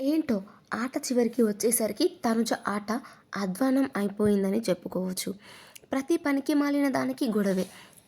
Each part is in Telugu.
ఏంటో ఆట చివరికి వచ్చేసరికి తనుజ ఆట అధ్వానం అయిపోయిందని చెప్పుకోవచ్చు. ప్రతి పనికి మాలిన దానికి గొడవే.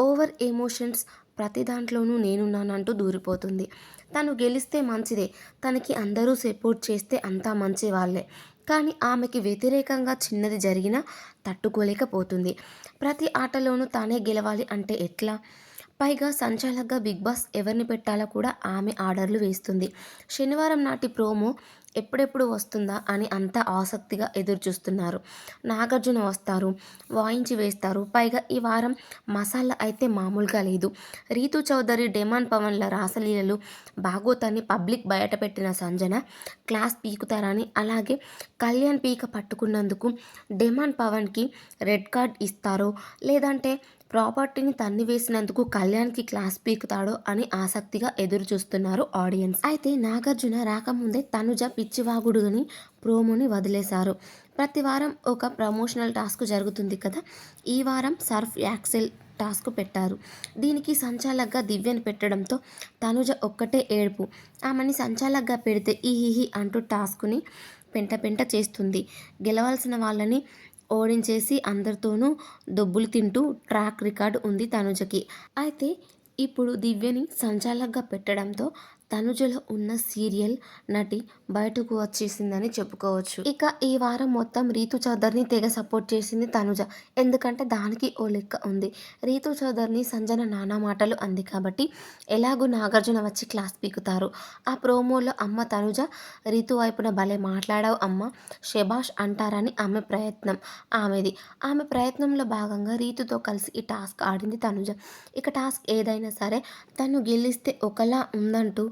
ఓవర్ ఎమోషన్స్ ప్రతి దాంట్లోనూ నేనున్నానంటూ దూరిపోతుంది. తను గెలిస్తే మంచిదే తనకి అందరూ సపోర్ట్ చేస్తే అంతా మంచి వాళ్ళే. కానీ ఆమెకి వ్యతిరేకంగా చిన్నది జరిగినా తట్టుకోలేకపోతుంది. ప్రతి ఆటలోనూ తానే గెలవాలి అంటే ఎట్లా? పైగా సంచాలకుగా బిగ్ బాస్ ఎవరిని పెట్టాలో కూడా ఆమె ఆర్డర్లు వేస్తుంది. శనివారం నాటి ప్రోమో ఎప్పుడెప్పుడు వస్తుందా అని అంతా ఆసక్తిగా ఎదురు చూస్తున్నారు నాగార్జున వస్తారు వాయించి వేస్తారు. పైగా ఈ వారం మసాలా అయితే మామూలుగా లేదు. రీతు చౌదరి డెమాన్ పవన్ల రాసలీలలు భాగోతాన్ని పబ్లిక్ బయటపెట్టిన సంజన క్లాస్ పీకుతారని అలాగే కళ్యాణ్ పీక పట్టుకున్నందుకు డెమాన్ పవన్కి రెడ్ కార్డ్ ఇస్తారో లేదంటే ప్రాపర్టీని తన్ని వేసినందుకు కళ్యాణ్కి క్లాస్ పీకుతాడో అని ఆసక్తిగా ఎదురు చూస్తున్నారు ఆడియన్స్. అయితే నాగార్జున రాకముందే తనుజ పిచ్చివాగుడుని ప్రోమోని వదిలేశారు. ప్రతి వారం ఒక ప్రమోషనల్ టాస్క్ జరుగుతుంది కదా? ఈ వారం సర్ఫ్ యాక్సెల్ టాస్క్ పెట్టారు. దీనికి సంచాలకుగా దివ్యను పెట్టడంతో తనుజ ఒక్కటే ఏడుపు. ఆమెని సంచాలకుగా పెడితే ఈ హిహి అంటూ టాస్క్ని పెంట పెంట చేస్తుంది. గెలవాల్సిన వాళ్ళని ఓడించేసి అందరితోనూ దొబ్బులు తింటూ ట్రాక్ రికార్డు ఉంది తనుజకి. అయితే ఇప్పుడు దివ్యని సంచాలకుగా పెట్టడంతో తనుజలో ఉన్న సీరియల్ నటి బయటకు వచ్చేసిందని చెప్పుకోవచ్చు. ఇక ఈ వారం మొత్తం రీతు చౌదర్ని తెగ సపోర్ట్ చేసింది తనుజ. ఎందుకంటే దానికి ఓ లెక్క ఉంది. రీతు చౌదర్ని సంజన నానా మాటలు అంది కాబట్టి ఎలాగూ నాగార్జున వచ్చి క్లాస్ పీకుతారు. ఆ ప్రోమోలో అమ్మ తనుజ రీతు వైపున భలే మాట్లాడావు అమ్మ షెబాష్ అంటారని ఆమె ప్రయత్నం ఆమెది. ఆమె ప్రయత్నంలో భాగంగా రీతుతో కలిసి ఈ టాస్క్ ఆడింది తనుజ. ఇక టాస్క్ ఏదైనా సరే తను గెలిస్తే ఒకలా ఉందంటూ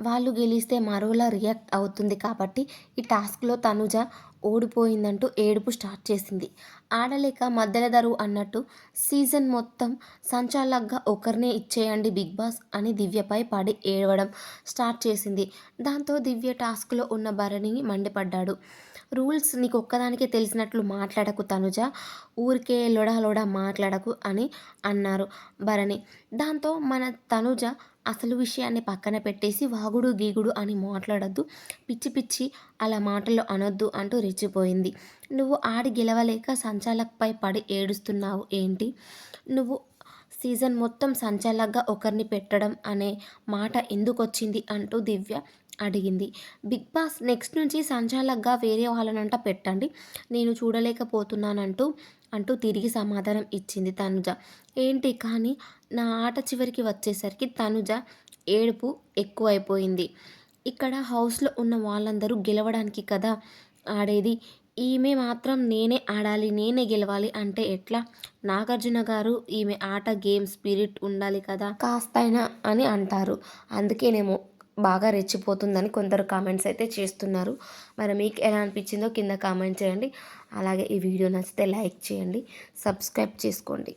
వాళ్ళు గెలిస్తే మరోలా రియాక్ట్ అవుతుంది కాబట్టి ఈ టాస్క్లో తనుజ ఓడిపోయిందంటూ ఏడుపు స్టార్ట్ చేసింది. ఆడలేక మధ్యల అన్నట్టు సీజన్ మొత్తం సంచాలకుగా ఒకరినే ఇచ్చేయండి బిగ్ బాస్ అని దివ్యపై పడి ఏడవడం స్టార్ట్ చేసింది. దాంతో దివ్య టాస్క్లో ఉన్న భరణిని మండిపడ్డాడు. రూల్స్ నీకు ఒక్కదానికే తెలిసినట్లు మాట్లాడకు తనుజ ఊరికే లొడా లొడా మాట్లాడకు అని అన్నారు భరణి. దాంతో మన తనుజ అసలు విషయాన్ని పక్కన పెట్టేసి వాగుడు గీగుడు అని మాట్లాడద్దు. పిచ్చి పిచ్చి అలా మాటలు అనొద్దు అంటూ రెచ్చిపోయింది. నువ్వు ఆడి గెలవలేక సంచాలక్పై పడి ఏడుస్తున్నావు ఏంటి? నువ్వు సీజన్ మొత్తం సంచాలక్గా ఒకరిని పెట్టడం అనే మాట ఎందుకు వచ్చింది అంటూ దివ్య అడిగింది. బిగ్ బాస్ నెక్స్ట్ నుంచి సంచాలక్గా వేరే వాళ్ళనంట పెట్టండి. నేను చూడలేకపోతున్నానంటూ అంటూ తిరిగి సమాధానం ఇచ్చింది తనుజ. ఏంటి కానీ నా ఆట చివరికి వచ్చేసరికి తనుజ ఏడుపు ఎక్కువైపోయింది. ఇక్కడ హౌస్లో ఉన్న వాళ్ళందరూ గెలవడానికి కదా ఆడేది. ఈమె మాత్రం నేనే ఆడాలి నేనే గెలవాలి అంటే ఎట్లా? నాగార్జున గారు ఈమె ఆట గేమ్ స్పిరిట్ ఉండాలి కదా? కాస్తైనా అని అంటారు. అందుకేనేమో బాగా రెచ్చిపోతుందని కొందరు కామెంట్స్ అయితే చేస్తున్నారు. మరి మీకు ఎలా అనిపించిందో కింద కామెంట్ చేయండి. అలాగే ఈ వీడియో నచ్చితే లైక్ చేయండి సబ్స్క్రైబ్ చేసుకోండి.